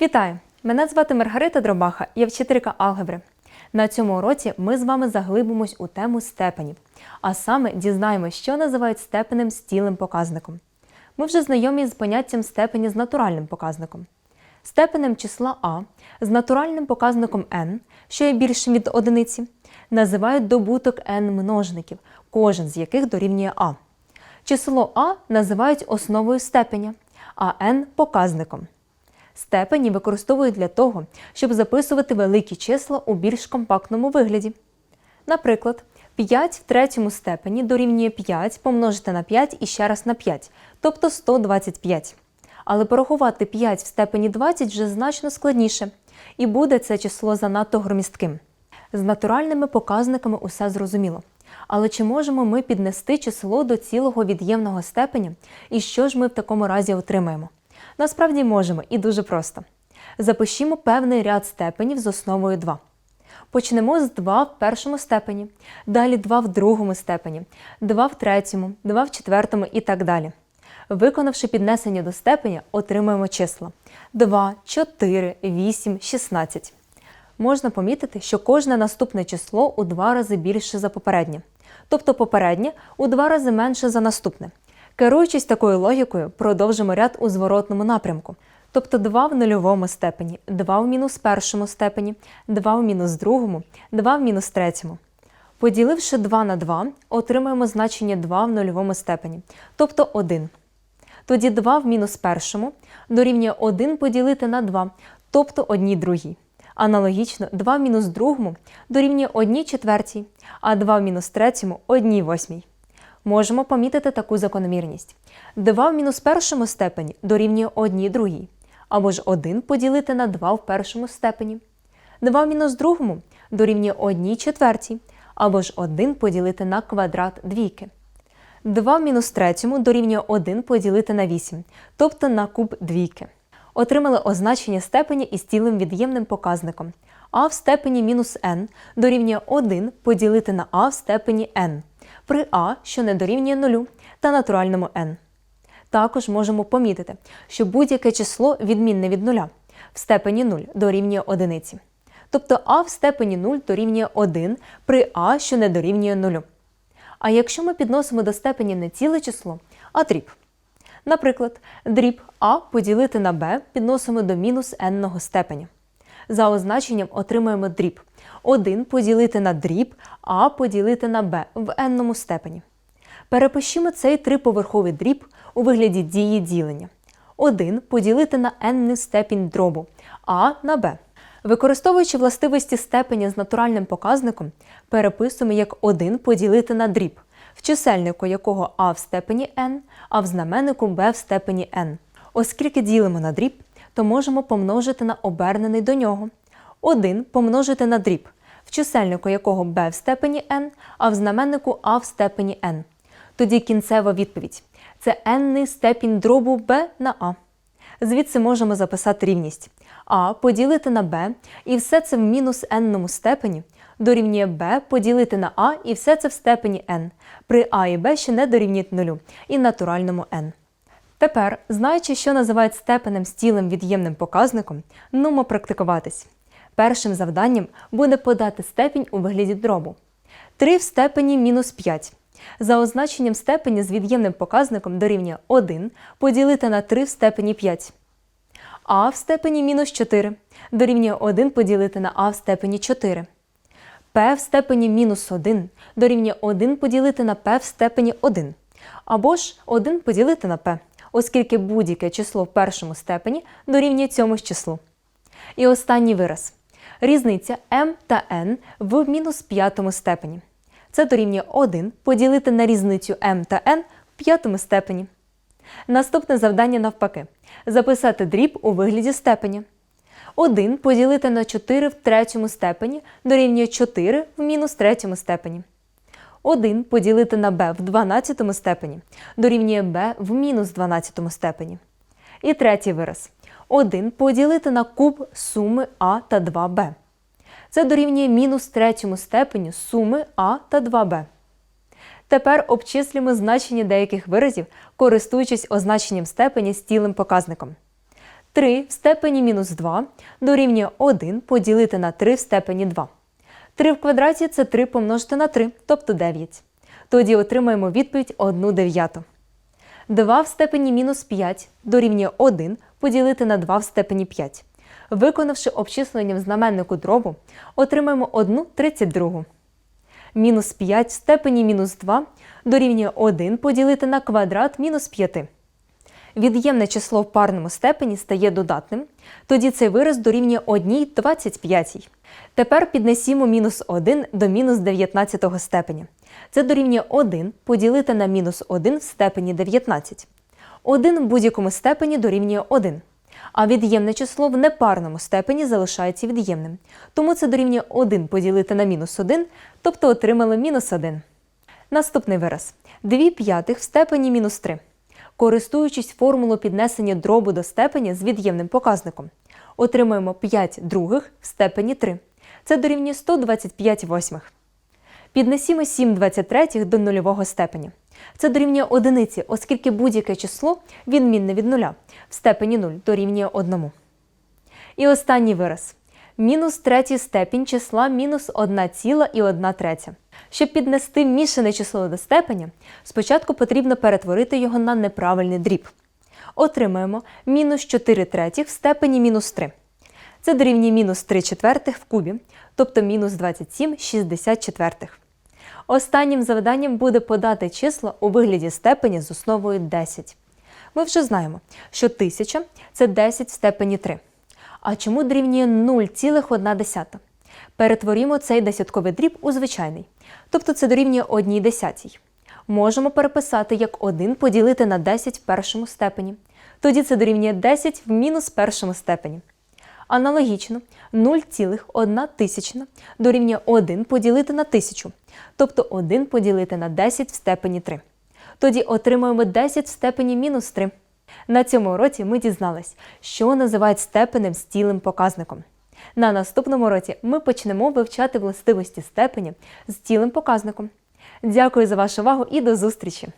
Вітаю! Мене звати Маргарита Дробаха, я вчителька алгебри. На цьому уроці ми з вами заглибимось у тему степенів, а саме дізнаємось, що називають степенем стілим показником. Ми вже знайомі з поняттям степені з натуральним показником. Степенем числа а з натуральним показником n, що є більшим від одиниці, називають добуток n множників, кожен з яких дорівнює а. Число а називають основою степеня, а n – показником. Степені використовують для того, щоб записувати великі числа у більш компактному вигляді. Наприклад, 5 в третьому степені дорівнює 5 помножити на 5 і ще раз на 5, тобто 125. Але порахувати 5 в степені 20 вже значно складніше, і буде це число занадто громістким. З натуральними показниками усе зрозуміло. Але чи можемо ми піднести число до цілого від'ємного степеня, і що ж ми в такому разі отримаємо? Насправді можемо і дуже просто. Запишімо певний ряд степенів з основою 2. Почнемо з 2 в першому степені, далі 2 в другому степені, 2 в третьому, 2 в четвертому і так далі. Виконавши піднесення до степеня, отримаємо числа 2, 4, 8, 16. Можна помітити, що кожне наступне число у два рази більше за попереднє, тобто попереднє у два рази менше за наступне. Керуючись такою логікою, продовжимо ряд у зворотному напрямку. Тобто 2 в нульовому степені, 2 в мінус першому степені, 2 в мінус другому, 2 в мінус третьому. Поділивши 2 на 2, отримаємо значення 2 в нульовому степені, тобто 1. Тоді 2 в мінус першому дорівнює 1 поділити на 2, тобто 1 другій. Аналогічно 2 в мінус другому дорівнює 1 четвертій, а 2 в мінус третьому – 1 восьмій. Можемо помітити таку закономірність. 2 в мінус першому степені дорівнює 1 другій, або ж 1 поділити на 2 в першому степені. 2 в мінус другому дорівнює 1 четвертій, або ж 1 поділити на квадрат двійки. 2 в мінус третьому дорівнює 1 поділити на 8, тобто на куб двійки. Отримали означення степені із цілим від'ємним показником. а в степені мінус n дорівнює 1 поділити на а в степені n при а, що не дорівнює 0, та натуральному n. Також можемо помітити, що будь-яке число відмінне від нуля в степені 0 дорівнює 1. Тобто а в степені 0 дорівнює 1 при а, що не дорівнює 0. А якщо ми підносимо до степені не ціле число, а дріб. Наприклад, дріб а поділити на b підносимо до мінус n степеня. За означенням отримуємо дріб 1 поділити на дріб а поділити на b в n степені. Перепишімо цей триповерховий дріб у вигляді дії ділення. 1 поділити на n степінь дробу а на b. Використовуючи властивості степеня з натуральним показником, переписуємо як 1 поділити на дріб, в чисельнику якого а в степені n, а в знаменнику b в степені n. Оскільки ділимо на дріб, то можемо помножити на обернений до нього. 1 помножити на дріб, в чисельнику якого b в степені n, а в знаменнику а в степені n. Тоді кінцева відповідь це n степінь дробу b на а. Звідси можемо записати рівність а поділити на b, і все це в мінус n степені дорівнює b поділити на а, і все це в степені n. При а і b ще не дорівнюють нулю і натуральному n. Тепер, знаючи, що називають степенем стілим від'ємним показником, нумо практикуватись. Першим завданням буде подати степінь у вигляді дробу. 3 в степені мінус 5. За означенням степені з від'ємним показником дорівнює 1 поділити на 3 в степені 5. А в степені мінус 4 дорівнює 1 поділити на а в степені 4. П в степені мінус 1 дорівнює 1 поділити на П в степені 1. Або ж 1 поділити на П, оскільки будь-яке число в першому степені дорівнює цьому ж числу. І останній вираз. Різниця m та n в мінус п'ятому степені. Це дорівнює 1 поділити на різницю m та n в п'ятому степені. Наступне завдання навпаки. Записати дріб у вигляді степені. 1 поділити на 4 в третьому степені дорівнює 4 в мінус третьому степені. 1 поділити на b в 12 степені дорівнює b в мінус 12 степені. І третій вираз. 1 поділити на куб суми а та 2b. Це дорівнює мінус третьому степеню суми а та 2b. Тепер обчислюємо значення деяких виразів, користуючись означенням степені стілим показником. 3 в степені мінус 2 дорівнює 1 поділити на 3 в степені 2. 3 в квадраті це 3 помножити на 3, тобто 9. Тоді отримаємо відповідь 1 дев'яту. 2 в степені мінус 5 дорівнює 1 поділити на 2 в степені 5. Виконавши обчислення в знаменнику дробу, отримаємо 1 32. Мінус 5 в степені мінус 2 дорівнює 1 поділити на квадрат мінус 5. Від'ємне число в парному степені стає додатним, тоді цей вираз дорівнює 1 25. Тепер піднесімо мінус 1 до мінус 19 степеня. Це дорівнює 1 поділити на мінус 1 в степені 19. 1 в будь-якому степені дорівнює 1. А від'ємне число в непарному степені залишається від'ємним. Тому це дорівнює 1 поділити на мінус 1, тобто отримали мінус 1. Наступний вираз. 2 п'ятих в степені мінус 3. Користуючись формулою піднесення дробу до степені з від'ємним показником, отримуємо 5 других в степені 3. Це дорівнює 125 восьмих. Піднесімо 7 23 до нульового степеня. Це дорівнює одиниці, оскільки будь-яке число відмінне від нуля в степені 0 дорівнює 1. І останній вираз. Мінус третій степінь числа мінус 1 ціла і 1 третя. Щоб піднести мішане число до степеня, спочатку потрібно перетворити його на неправильний дріб. Отримаємо мінус 4 третіх в степені мінус 3. Це дорівнює мінус 3 четвертих в кубі, тобто мінус 27 64. Останнім завданням буде подати числа у вигляді степені з основою 10. Ми вже знаємо, що 1000 – це 10 в степені 3. А чому дорівнює 0,1? Перетворімо цей десятковий дріб у звичайний. Тобто це дорівнює 1 десятій. Можемо переписати як 1 поділити на 10 в першому степені. Тоді це дорівнює 10 в мінус першому степені. Аналогічно 0,1 тисячна дорівнює 1 поділити на 1000, тобто 1 поділити на 10 в степені 3. Тоді отримуємо 10 в степені мінус 3. На цьому уроці ми дізнались, що називають степенем стілим показником. На наступному уроці ми почнемо вивчати властивості степені з цілим показником. Дякую за вашу увагу і до зустрічі!